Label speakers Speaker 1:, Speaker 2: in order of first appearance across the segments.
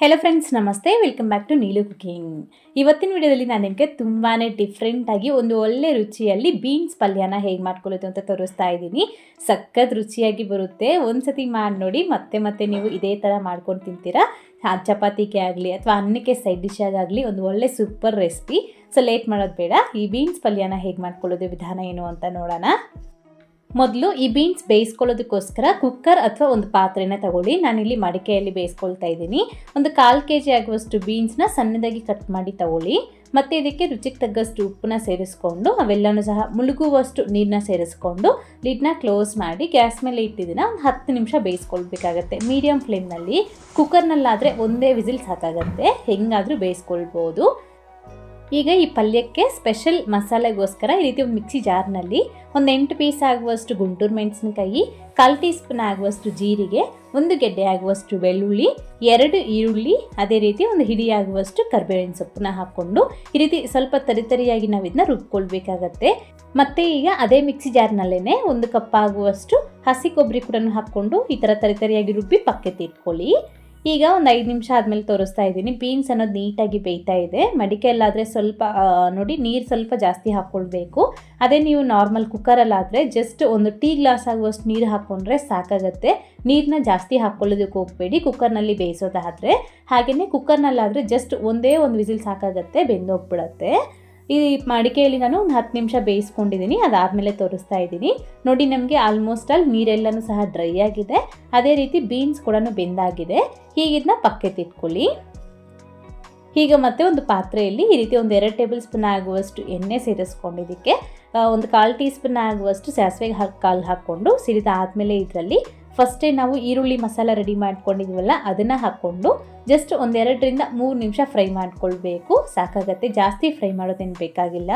Speaker 1: Hello friends ನಮಸ್ತೆ. Welcome back to Neelu cooking ಇವತ್ತಿನ ವಿಡಿಯೋದಲ್ಲಿ ನಾನು ನಿಮಗೆ ತುಂಬಾ ಡಿಫ್ರೆಂಟಾಗಿ ಒಂದು ಒಳ್ಳೆ ರುಚಿಯಲ್ಲಿ ಬೀನ್ಸ್ ಪಲ್ಯನ ಹೇಗೆ ಮಾಡ್ಕೊಳ್ಳೋದು ಅಂತ ತೋರಿಸ್ತಾ ಇದ್ದೀನಿ. ಸಖತ್ ರುಚಿಯಾಗಿ ಬರುತ್ತೆ. ಒಂದ್ಸತಿ ಮಾಡಿ ನೋಡಿ, ಮತ್ತೆ ಮತ್ತೆ ನೀವು ಇದೇ ಥರ ಮಾಡ್ಕೊಂಡು ತಿಂತೀರಾ? ಚಪಾತಿಗೆ ಆಗಲಿ ಅಥವಾ ಅನ್ನಕ್ಕೆ ಸೈಡ್ ಡಿಶ್ ಆಗಲಿ ಒಂದು ಒಳ್ಳೆ ಸೂಪರ್ ರೆಸಿಪಿ ಸೊ ಲೇಟ್ ಮಾಡೋದು ಬೇಡ. ಈ ಬೀನ್ಸ್ ಪಲ್ಯನ ಹೇಗೆ ಮಾಡ್ಕೊಳ್ಳೋದು ವಿಧಾನ ಏನು ಅಂತ ನೋಡೋಣ. ಮೊದಲು ಈ ಬೀನ್ಸ್ ಬೇಯಿಸ್ಕೊಳ್ಳೋದಕ್ಕೋಸ್ಕರ ಕುಕ್ಕರ್ ಅಥವಾ ಒಂದು ಪಾತ್ರೆನ ತಗೊಳ್ಳಿ. ನಾನಿಲ್ಲಿ ಮಡಿಕೆಯಲ್ಲಿ ಬೇಯಿಸ್ಕೊಳ್ತಾ ಇದ್ದೀನಿ. ಒಂದು ಕಾಲು ಕೆ ಜಿ ಆಗುವಷ್ಟು ಬೀನ್ಸ್ನ ಸಣ್ಣದಾಗಿ ಕಟ್ ಮಾಡಿ ತಗೊಳ್ಳಿ. ಮತ್ತು ಇದಕ್ಕೆ ರುಚಿಗೆ ತಗ್ಗಷ್ಟು ಉಪ್ಪನ್ನ ಸೇರಿಸ್ಕೊಂಡು, ಅವೆಲ್ಲನೂ ಸಹ ಮುಳುಗುವಷ್ಟು ನೀರನ್ನ ಸೇರಿಸ್ಕೊಂಡು ಲಿಡ್ನ ಕ್ಲೋಸ್ ಮಾಡಿ ಗ್ಯಾಸ್ ಮೇಲೆ ಇಟ್ಟಿದ್ದೀನ ಒಂದು ಹತ್ತು ನಿಮಿಷ ಬೇಯಿಸ್ಕೊಳ್ಬೇಕಾಗತ್ತೆ. ಮೀಡಿಯಮ್ ಫ್ಲೇಮ್ನಲ್ಲಿ ಕುಕ್ಕರ್ನಲ್ಲಾದರೆ ಒಂದೇ ವಿಸಿಲ್ ಸಾಕಾಗತ್ತೆ. ಹೆಂಗಾದರೂ ಬೇಯಿಸ್ಕೊಳ್ಬೋದು. ಈಗ ಈ ಪಲ್ಯಕ್ಕೆ ಸ್ಪೆಷಲ್ ಮಸಾಲೆಗೋಸ್ಕರ ಈ ರೀತಿ ಒಂದು ಮಿಕ್ಸಿ ಜಾರ್ನಲ್ಲಿ ಒಂದು ಎಂಟು ಪೀಸ್ ಆಗುವಷ್ಟು ಗುಂಟೂರು ಮೆಣಸಿನಕಾಯಿ, ಕಾಲು ಟೀ ಸ್ಪೂನ್ ಆಗುವಷ್ಟು ಜೀರಿಗೆ, ಒಂದು ಗೆಡ್ಡೆ ಆಗುವಷ್ಟು ಬೆಳ್ಳುಳ್ಳಿ, ಎರಡು ಈರುಳ್ಳಿ, ಅದೇ ರೀತಿ ಒಂದು ಹಿಡಿ ಆಗುವಷ್ಟು ಕರ್ಬೇವಿನ ಸೊಪ್ಪನ್ನ ಹಾಕ್ಕೊಂಡು ಈ ರೀತಿ ಸ್ವಲ್ಪ ತರಿತರಿಯಾಗಿ ನಾವು ಇದನ್ನ ರುಬ್ಕೊಳ್ಬೇಕಾಗತ್ತೆ. ಮತ್ತೆ ಈಗ ಅದೇ ಮಿಕ್ಸಿ ಜಾರ್ನಲ್ಲೇ ಒಂದು ಕಪ್ ಆಗುವಷ್ಟು ಹಸಿ ಕೊಬ್ಬರಿ ಕೂಡ ಹಾಕ್ಕೊಂಡು ಈ ಥರ ತರಿತರಿಯಾಗಿ ರುಬ್ಬಿ ಪಕ್ಕಕ್ಕೆ ಇಟ್ಕೊಳ್ಳಿ. ಈಗ ಒಂದು ಐದು ನಿಮಿಷ ಆದಮೇಲೆ ತೋರಿಸ್ತಾ ಇದ್ದೀನಿ. ಬೀನ್ಸ್ ಅನ್ನೋದು ನೀಟಾಗಿ ಬೇಯ್ತಾ ಇದೆ. ಮಡಿಕೆಯಲ್ಲಾದರೆ ಸ್ವಲ್ಪ ನೋಡಿ ನೀರು ಸ್ವಲ್ಪ ಜಾಸ್ತಿ ಹಾಕ್ಕೊಳ್ಬೇಕು ಅದೇ ನೀವು ನಾರ್ಮಲ್ ಕುಕ್ಕರಲ್ಲಾದರೆ ಜಸ್ಟ್ ಒಂದು ಟೀ ಗ್ಲಾಸ್ ಆಗುವಷ್ಟು ನೀರು ಹಾಕ್ಕೊಂಡ್ರೆ ಸಾಕಾಗತ್ತೆ. ನೀರನ್ನ ಜಾಸ್ತಿ ಹಾಕ್ಕೊಳ್ಳೋದಕ್ಕೆ ಹೋಗಬೇಡಿ. ಕುಕ್ಕರ್ನಲ್ಲಿ ಬೇಯಿಸೋದಾದರೆ. ಹಾಗೆಯೇ ಕುಕ್ಕರ್ನಲ್ಲಾದರೆ ಜಸ್ಟ್ ಒಂದೇ ಒಂದು ವಿಸಿಲ್ ಸಾಕಾಗತ್ತೆ, ಬೆಂದೋಗ್ಬಿಡತ್ತೆ. ಈ ಮಡಿಕೆಯಲ್ಲಿ ನಾನು ಒಂದು ಹತ್ತು ನಿಮಿಷ ಬೇಯಿಸ್ಕೊಂಡಿದ್ದೀನಿ, ಅದಾದಮೇಲೆ ತೋರಿಸ್ತಾ ಇದ್ದೀನಿ. ನೋಡಿ, ನಮಗೆ ಆಲ್ಮೋಸ್ಟ್ ಅಲ್ಲಿ ನೀರೆಲ್ಲನೂ ಸಹ ಡ್ರೈ ಆಗಿದೆ. ಅದೇ ರೀತಿ ಬೀನ್ಸ್ ಕೂಡ ಬೆಂದಾಗಿದೆ. ಹೀಗಿದನ್ನ ಪಕ್ಕಕ್ಕೆ ಇಟ್ಕೊಳ್ಳಿ. ಈಗ ಮತ್ತೆ ಒಂದು ಪಾತ್ರೆಯಲ್ಲಿ ಈ ರೀತಿ ಒಂದು ಎರಡು ಟೇಬಲ್ ಸ್ಪೂನ್ ಆಗುವಷ್ಟು ಎಣ್ಣೆ ಸೇರಿಸ್ಕೊಂಡಿದ್ದಕ್ಕೆ ಒಂದು ಕಾಲು ಟೀ ಸ್ಪೂನ್ ಆಗುವಷ್ಟು ಸಾಸಿವೆಗೆ ಹಾಕಿ, ಕಾಲು ಹಾಕ್ಕೊಂಡು ಸಿರಿದಾದಮೇಲೆ ಇದರಲ್ಲಿ ಫಸ್ಟೇ ನಾವು ಈರುಳ್ಳಿ ಮಸಾಲ ರೆಡಿ ಮಾಡ್ಕೊಂಡಿದ್ವಲ್ಲ, ಅದನ್ನು ಹಾಕ್ಕೊಂಡು ಜಸ್ಟ್ ಒಂದೆರಡರಿಂದ ಮೂರು ನಿಮಿಷ ಫ್ರೈ ಮಾಡ್ಕೊಳ್ಬೇಕು. ಸಾಕಾಗತ್ತೆ, ಜಾಸ್ತಿ ಫ್ರೈ ಮಾಡೋದೇನು ಬೇಕಾಗಿಲ್ಲ.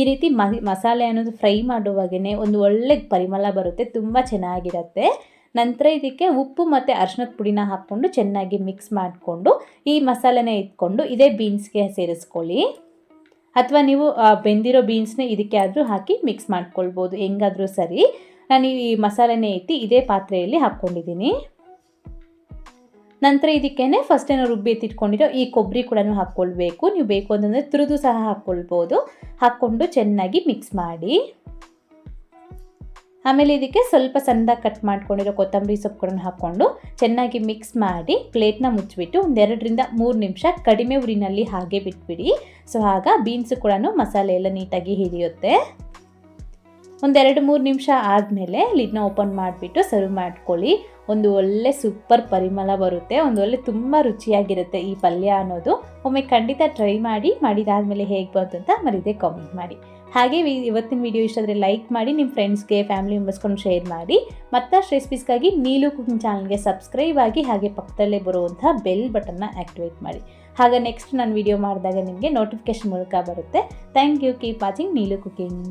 Speaker 1: ಈ ರೀತಿ ಮಸಾಲೆ ಅನ್ನೋದು ಫ್ರೈ ಮಾಡುವಾಗೇ ಒಂದು ಒಳ್ಳೆ ಪರಿಮಳ ಬರುತ್ತೆ, ತುಂಬ ಚೆನ್ನಾಗಿರುತ್ತೆ. ನಂತರ ಇದಕ್ಕೆ ಉಪ್ಪು ಮತ್ತು ಅರ್ಶಿನದ ಪುಡಿನ ಹಾಕ್ಕೊಂಡು ಚೆನ್ನಾಗಿ ಮಿಕ್ಸ್ ಮಾಡಿಕೊಂಡು ಈ ಮಸಾಲೆನ ಇಟ್ಕೊಂಡು ಇದೇ ಬೀನ್ಸ್ಗೆ ಸೇರಿಸ್ಕೊಳ್ಳಿ. ಅಥವಾ ನೀವು ಬೆಂದಿರೋ ಬೀನ್ಸ್ನ ಇದಕ್ಕೆ ಆದರೂ ಹಾಕಿ ಮಿಕ್ಸ್ ಮಾಡ್ಕೊಳ್ಬೋದು, ಹೆಂಗಾದರೂ ಸರಿ. ನಾನು ಈ ಮಸಾಲೆನೇ ಎತ್ತಿ ಇದೇ ಪಾತ್ರೆಯಲ್ಲಿ ಹಾಕ್ಕೊಂಡಿದ್ದೀನಿ. ನಂತರ ಇದಕ್ಕೇನೆ ಫಸ್ಟ್ ಏನೋ ರುಬ್ಬಿ ಎತ್ತಿಟ್ಕೊಂಡಿರೋ ಈ ಕೊಬ್ಬರಿ ಕೂಡ ಹಾಕ್ಕೊಳ್ಬೇಕು. ನೀವು ಬೇಕು ಅಂತಂದರೆ ತುರಿದು ಸಹ ಹಾಕ್ಕೊಳ್ಬೋದು. ಹಾಕ್ಕೊಂಡು ಚೆನ್ನಾಗಿ ಮಿಕ್ಸ್ ಮಾಡಿ. ಆಮೇಲೆ ಇದಕ್ಕೆ ಸ್ವಲ್ಪ ಸಣ್ಣದಾಗಿ ಕಟ್ ಮಾಡ್ಕೊಂಡಿರೋ ಕೊತ್ತಂಬರಿ ಸೊಪ್ಪು ಕೂಡ ಹಾಕ್ಕೊಂಡು ಚೆನ್ನಾಗಿ ಮಿಕ್ಸ್ ಮಾಡಿ ಪ್ಲೇಟ್ನ ಮುಚ್ಚಿಬಿಟ್ಟು ಒಂದೆರಡರಿಂದ ಮೂರು ನಿಮಿಷ ಕಡಿಮೆ ಉರಿನಲ್ಲಿ ಹಾಗೆ ಬಿಟ್ಬಿಡಿ. ಸೊ ಆಗ ಬೀನ್ಸು ಕೂಡ ಮಸಾಲೆ ಎಲ್ಲ ನೀಟಾಗಿ ಹಿಡಿಯುತ್ತೆ. ಒಂದೆರಡು ಮೂರು ನಿಮಿಷ ಆದಮೇಲೆ ಲಿಡ್ನ ಓಪನ್ ಮಾಡಿಬಿಟ್ಟು ಸರ್ವ್ ಮಾಡ್ಕೊಳ್ಳಿ. ಒಂದು ಒಳ್ಳೆ ಸೂಪರ್ ಪರಿಮಳ ಬರುತ್ತೆ. ಒಂದು ಒಳ್ಳೆ ತುಂಬ ರುಚಿಯಾಗಿರುತ್ತೆ ಈ ಪಲ್ಯ ಅನ್ನೋದು. ಒಮ್ಮೆ ಖಂಡಿತ ಟ್ರೈ ಮಾಡಿ, ಮಾಡಿದಾದಮೇಲೆ ಹೇಗೆ ಬಂತು ಅಂತ ಮರಿದೆ ಕಾಮೆಂಟ್ ಮಾಡಿ. ಹಾಗೆ ಇವತ್ತಿನ ವಿಡಿಯೋ ಇಷ್ಟ ಆದರೆ ಲೈಕ್ ಮಾಡಿ ನಿಮ್ಮ ಫ್ರೆಂಡ್ಸ್ಗೆ ಫ್ಯಾಮಿಲಿ ಮೆಂಬರ್ಸ್ಕೊಂಡು ಶೇರ್ ಮಾಡಿ. ಮತ್ತಷ್ಟು ರೆಸಿಪೀಸ್ಗಾಗಿ ನೀಲು ಕುಕಿಂಗ್ ಚಾನಲ್ಗೆ ಸಬ್ಸ್ಕ್ರೈಬ್ ಆಗಿ ಹಾಗೆ ಪಕ್ಕದಲ್ಲೇ ಬರುವಂಥ ಬೆಲ್ ಬಟನ್ನ ಆ್ಯಕ್ಟಿವೇಟ್ ಮಾಡಿ. ಹಾಗೆ ನೆಕ್ಸ್ಟ್ ನಾನು ವಿಡಿಯೋ ಮಾಡಿದಾಗ ನಿಮಗೆ ನೋಟಿಫಿಕೇಶನ್ ಮೂಲಕ ಬರುತ್ತೆ. Thank you keep watching Neelu cooking.